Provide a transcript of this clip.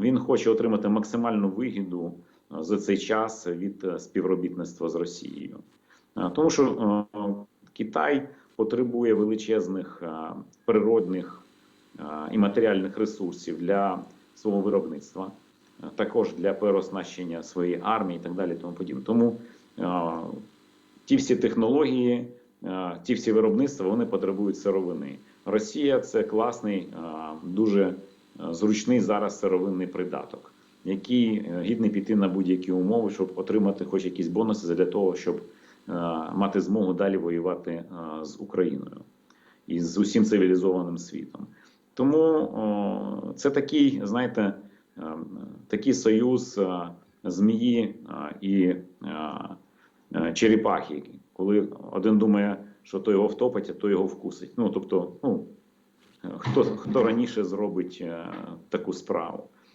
Він хоче отримати максимальну вигіду е, за цей час від е, співробітництва з Росією, Е, тому що Китай потребує величезних природних і матеріальних ресурсів для свого виробництва, також для переоснащення своєї армії і так далі. Тому подібне. Тому ті всі технології, ті всі виробництва вони потребують сировини. Росія це класний, дуже зручний зараз сировинний придаток, який е, гідний піти на будь-які умови, щоб отримати хоч якісь бонуси для того, щоб е, мати змогу далі воювати е, з Україною і з усім цивілізованим світом. Тому це такий, знаєте, е, такий союз е, змії е, і е, е, черепахи, коли один думає, що то його втопить, а то його вкусить. Ну тобто, ну хто, хто раніше зробить е, таку справу.